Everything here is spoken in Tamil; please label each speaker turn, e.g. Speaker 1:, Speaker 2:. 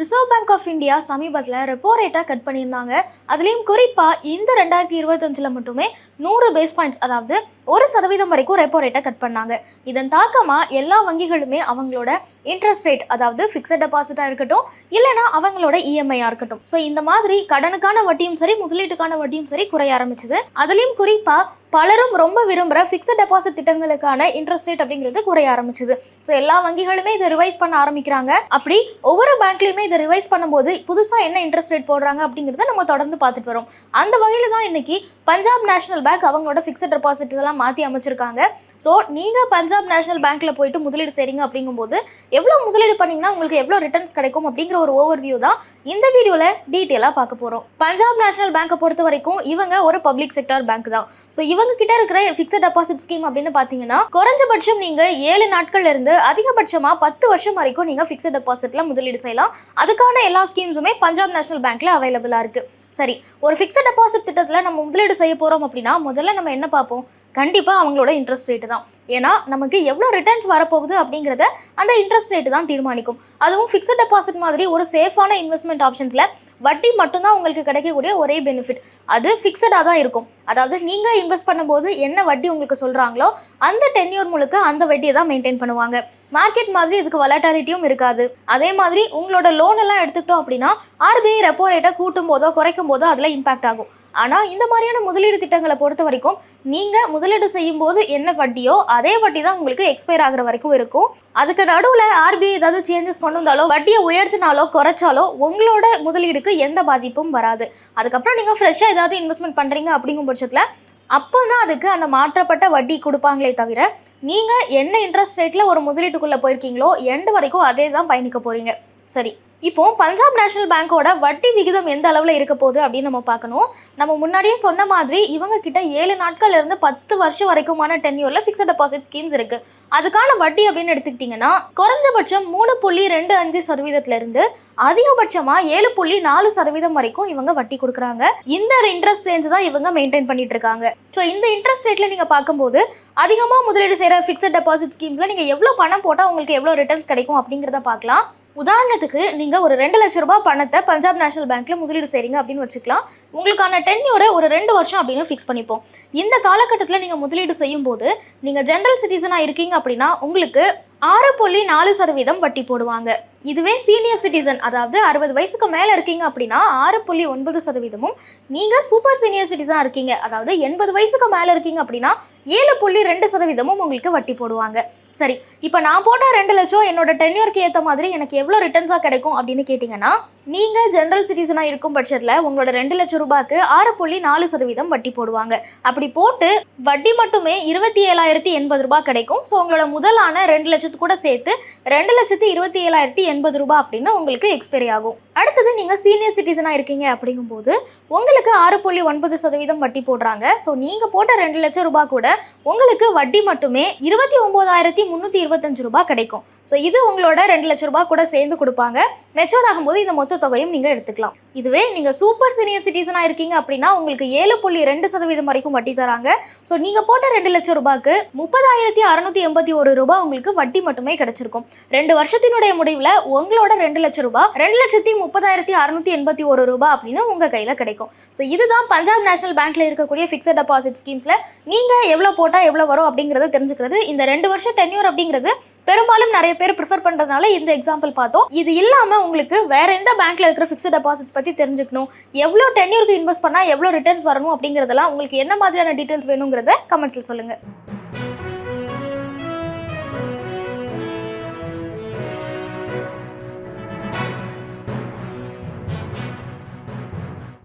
Speaker 1: ரிசர்வ் பேங்க் ஆஃப் இந்தியா சமீபத்தில் ரெப்போ ரேட்டை கட் பண்ணியிருந்தாங்க. அதுலேயும் குறிப்பாக இந்த ரெண்டாயிரத்தி இருபத்தஞ்சில் மட்டுமே நூறு பேஸ் பாயிண்ட்ஸ் அதாவது ஒரு சதவீதம் வரைக்கும் ரெப்போ ரேட்டை கட் பண்ணாங்க. இதன் தாக்கமாக எல்லா வங்கிகளுமே அவங்களோட இன்ட்ரெஸ்ட் ரேட் அதாவது ஃபிக்ஸட் டெபாசிட்டாக இருக்கட்டும் இல்லைனா அவங்களோட இஎம்ஐயாக இருக்கட்டும். ஸோ இந்த மாதிரி கடனுக்கான வட்டியும் சரி முதலீட்டுக்கான வட்டியும் சரி குறைய ஆரம்பிச்சது. அதுலேயும் குறிப்பாக பலரும் ரொம்ப விரும்புகிற ஃபிக்ஸட் டெபாசிட் திட்டங்களுக்கான இன்ட்ரெஸ்ட் ரேட் அப்படிங்கிறது குறைய ஆரம்பிச்சது. ஸோ எல்லா வங்கிகளுமே இதை ரிவைஸ் பண்ண ஆரம்பிக்கிறாங்க. அப்படி ஒவ்வொரு பேங்க்லையுமே இதை ரிவைஸ் பண்ணும்போது புதுசாக என்ன இன்ட்ரெஸ்ட் ரேட் போடுறாங்க அப்படிங்கிறத நம்ம தொடர்ந்து பார்த்துட்டு வரோம். அந்த வகையில் தான் இன்னைக்கு பஞ்சாப் நேஷனல் பேங்க் அவங்களோட ஃபிக்ஸட் டெபாசிட் எல்லாம் மாற்றி அமைச்சிருக்காங்க. ஸோ நீங்கள் பஞ்சாப் நேஷனல் பேங்க்கில் போயிட்டு முதலீடு செய்கிறீங்க அப்படிங்கும்போது எவ்வளோ முதலீடு பண்ணிங்கன்னா உங்களுக்கு எவ்வளோ ரிட்டர்ன்ஸ் கிடைக்கும் அப்படிங்கிற ஒரு ஓவர் வியூ தான் இந்த வீடியோவில் டீட்டெயிலாக பார்க்க போகிறோம் பஞ்சாப் நேஷனல் பேங்க்கை பொறுத்த வரைக்கும் இவங்க ஒரு பப்ளிக் செக்டார் பேங்க் தான். ஸோ இவங்க கிட்ட இருக்கிற ஃபிக்ஸட் டெபாசிட் ஸ்கீம் அப்படின்னு பார்த்தீங்கன்னா குறைஞ்சபட்சம் நீங்கள் ஏழு நாட்கள்லேருந்து அதிகபட்சமாக பத்து வருஷம் வரைக்கும் நீங்கள் ஃபிக்ஸட் டெபாசிட்டில் முதலீடு செய்யலாம். அதுக்கான எல்லா ஸ்கீம்ஸுமே பஞ்சாப் நேஷனல் பேங்க்ல அவைலபிளாக இருக்கு. சரி ஒரு ஃபிக்ஸட் டெபாசிட் திட்டத்தில் நம்ம முதலீடு செய்ய போகிறோம் அப்படின்னா முதல்ல நம்ம என்ன பார்ப்போம்? கண்டிப்பாக அவங்களோட இன்ட்ரெஸ்ட் ரேட்டு தான். ஏன்னா நமக்கு எவ்வளோ ரிட்டர்ன்ஸ் வரப்போகுது அப்படிங்கிறத அந்த இன்ட்ரெஸ்ட் ரேட்டு தான் தீர்மானிக்கும். அதுவும் ஃபிக்ஸட் டெபாசிட் மாதிரி ஒரு சேஃபான இன்வெஸ்ட்மெண்ட் ஆப்ஷன்ஸில் வட்டி மட்டும்தான் உங்களுக்கு கிடைக்கக்கூடிய ஒரே பெனிஃபிட் அது ஃபிக்ஸடாக தான் இருக்கும். அதாவது நீங்கள் இன்வெஸ்ட் பண்ணும்போது என்ன வட்டி உங்களுக்கு சொல்கிறாங்களோ அந்த டென்யூர் முழுக்க அந்த வட்டியை தான் மெயின்டைன் பண்ணுவாங்க. மார்க்கெட் மாதிரி இதுக்கு வலாட்டாலிட்டியும் இருக்காது. அதே மாதிரி உங்களோட லோன் எல்லாம் எடுத்துக்கிட்டோம் அப்படின்னா ஆர்பிஐ ரெப்போ ரேட்டை கூட்டும் போதோ குறைக்கும் போது அதில் இம்பாக்ட் ஆகும். ஆனால் இந்த மாதிரியான முதலீடு திட்டங்களை பொறுத்த வரைக்கும் நீங்கள் முதலீடு செய்யும் போது என்ன வட்டியோ அதே வட்டி தான் உங்களுக்கு எக்ஸ்பயர் ஆகுற வரைக்கும் இருக்கும். அதுக்கு நடுவில் ஆர்பிஐ ஏதாவது சேஞ்சஸ் கொண்டு வந்தாலோ வட்டியை உயர்த்தினாலோ குறைச்சாலோ உங்களோட முதலீடுக்கு எந்த பாதிப்பும் வராது. அதுக்கப்புறம் நீங்கள் ஃப்ரெஷ்ஷாக ஏதாவது இன்வெஸ்ட்மெண்ட் பண்ணுறீங்க அப்படிங்கும் பட்சத்தில் அப்போ தான் அதுக்கு அந்த மாற்றப்பட்ட வட்டி கொடுப்பாங்களே தவிர நீங்கள் என்ன இன்ட்ரெஸ்ட் ரேட்டில் ஒரு முதலீட்டுக்குள்ளே போயிருக்கீங்களோ எண்டு வரைக்கும் அதே தான் பயணிக்க போகிறீங்க சரி இப்போ பஞ்சாப் நேஷனல் பேங்க்கோட வட்டி விகிதம் எந்த அளவில் இருக்க போகுது அப்படின்னு நம்ம பார்க்கணும். நம்ம முன்னாடியே சொன்ன மாதிரி இவங்க கிட்ட ஏழு நாட்கள்ல இருந்து பத்து வருஷம் வரைக்குமான டென்யூரில் ஃபிக்ஸட் டெபாசிட் ஸ்கீம்ஸ் இருக்கு. அதுக்கான வட்டி அப்படின்னு எடுத்துக்கிட்டிங்கன்னா குறைஞ்சபட்சம் மூணு புள்ளி ரெண்டு அஞ்சு சதவீதத்திலிருந்து அதிகபட்சமாக ஏழு புள்ளி நாலு சதவீதம் வரைக்கும் இவங்க வட்டி கொடுக்குறாங்க. இந்த இன்ட்ரெஸ்ட் ரேஞ்ச் தான் இவங்க மெயின்டைன் பண்ணிட்டு இருக்காங்க. ஸோ இந்த இன்ட்ரெஸ்ட் ரேட்ல நீங்கள் பார்க்கும்போது அதிகமாக முதலீடு செய்கிற ஃபிக்ஸட் டெபாசிட் ஸ்கீம்ஸில் நீங்கள் எவ்வளோ பணம் போட்டால் உங்களுக்கு எவ்வளோ ரிட்டர்ன்ஸ் கிடைக்கும் அப்படிங்கிறத பார்க்கலாம். உதாரணத்துக்கு நீங்கள் ஒரு ரெண்டு லட்ச ரூபாய் பணத்தை பஞ்சாப் நேஷனல் பேங்க்கில் முதலீடு செய்கிறீங்க அப்படின்னு வச்சுக்கலாம். உங்களுக்கான டென்யூரை ஒரு ரெண்டு வருஷம் அப்படின்னு ஃபிக்ஸ் பண்ணிப்போம். இந்த காலகட்டத்தில் நீங்கள் முதலீடு செய்யும்போது நீங்கள் ஜென்ரல் சிட்டிசனாக இருக்கீங்க அப்படின்னா உங்களுக்கு ஆறு புள்ளி நாலு சதவீதம் வட்டி போடுவாங்க. இதுவே சீனியர் சிட்டிசன் அதாவது அறுபது வயசுக்கு மேலே இருக்கீங்க அப்படின்னா ஆறு புள்ளி ஒன்பது சதவீதமும் நீங்கள் சூப்பர் சீனியர் சிட்டிசனாக இருக்கீங்க. அதாவது எண்பது வயசுக்கு மேலே இருக்கீங்க அப்படின்னா ஏழு புள்ளி ரெண்டு சதவீதமும் உங்களுக்கு வட்டி போடுவாங்க. சரி இப்போ நான் போட்ட ரெண்டு லட்சம் என்னோட டென்யூருக்கு ஏற்ற மாதிரி எனக்கு எவ்வளோ ரிட்டர்ன்ஸாக கிடைக்கும் அப்படின்னு கேட்டிங்கன்னா நீங்கள் ஜென்ரல் சிட்டிசனாக இருக்கும் பட்சத்தில் உங்களோட ரெண்டு லட்சம் ரூபாய்க்கு ஆறு புள்ளி நாலு சதவீதம் வட்டி போடுவாங்க. அப்படி போட்டு வட்டி மட்டுமே இருபத்தி ஏழாயிரத்தி எண்பது ரூபாய் கிடைக்கும். ஸோ உங்களோட முதலான ரெண்டு லட்சத்து கூட சேர்த்து ரெண்டு லட்சத்து இருபத்தி ஏழாயிரத்தி எண்பது ரூபாய் அப்படின்னு உங்களுக்கு எக்ஸ்பைரி ஆகும். அடுத்தது நீங்கள் சீனியர் சிட்டிசனாக இருக்கீங்க அப்படிங்கும்போது உங்களுக்கு ஆறு புள்ளி ஒன்பது சதவீதம் வட்டி போடுறாங்க. ஸோ நீங்கள் போட்ட ரெண்டு லட்சம் ரூபாய் கூட உங்களுக்கு வட்டி மட்டுமே இருபத்தி ஒம்போதாயிரத்தி முந்நூற்றி இருபத்தஞ்சு ரூபாய் கிடைக்கும். ஸோ இது உங்களோட ரெண்டு லட்ச ரூபாய் கூட சேர்ந்து கொடுப்பாங்க. மெச்சூர் ஆகும்போது இந்த மொத்த தொகையும் நீங்கள் எடுத்துக்கலாம். இதுவே நீங்கள் சூப்பர் சீனியர் சிட்டிசனாக இருக்கீங்க அப்படின்னா உங்களுக்கு ஏழு புள்ளி ரெண்டு சதவீதம் வரைக்கும் வட்டி தராங்க. ஸோ நீங்கள் போட்ட ரெண்டு லட்சம் ரூபாய்க்கு முப்பதாயிரத்தி அறநூற்றி எண்பத்தி ஒரு ரூபாய் உங்களுக்கு வட்டி மட்டுமே கிடைச்சிருக்கும். ரெண்டு வருஷத்தினுடைய முடிவில் உங்களோட ரெண்டு லட்சம் ரூபாய் ரெண்டு லட்சத்தி முப்பதாயிரத்தி அறநூற்றி எண்பத்தி ஒரு ரூபாய் அப்படின்னு உங்கள் கையில் கிடைக்கும். ஸோ இதுதான் பஞ்சாப் நேஷனல் பேங்க்ல இருக்கக்கூடிய ஃபிக்ஸட் டெபாசிட் ஸ்கீம்ஸில் நீங்கள் எவ்வளோ போட்டால் எவ்வளோ வரும் அப்படிங்கிறத தெரிஞ்சுக்கிறது. இந்த ரெண்டு வருஷம் டென்யூர் அப்படிங்கிறது பெரும்பாலும் நிறைய பேர் ப்ரிஃபர் பண்ணுறதுனால இந்த எக்ஸாம்பிள் பார்த்தோம். இது இல்லாமல் உங்களுக்கு வேற எந்த பேங்க்ல இருக்கிற ஃபிக்ஸட் டெபாசிட்ஸ் பற்றி தெரிஞ்சுக்கணும். எவ்வளோ டென்யூருக்கு இன்வெஸ்ட் பண்ணால் எவ்வளோ ரிட்டர்ன்ஸ் வரணும் அப்படிங்கிறதெல்லாம் உங்களுக்கு என்ன மாதிரியான டீட்டெயில்ஸ் வேணுங்கிறத கமெண்ட்ஸில் சொல்லுங்கள்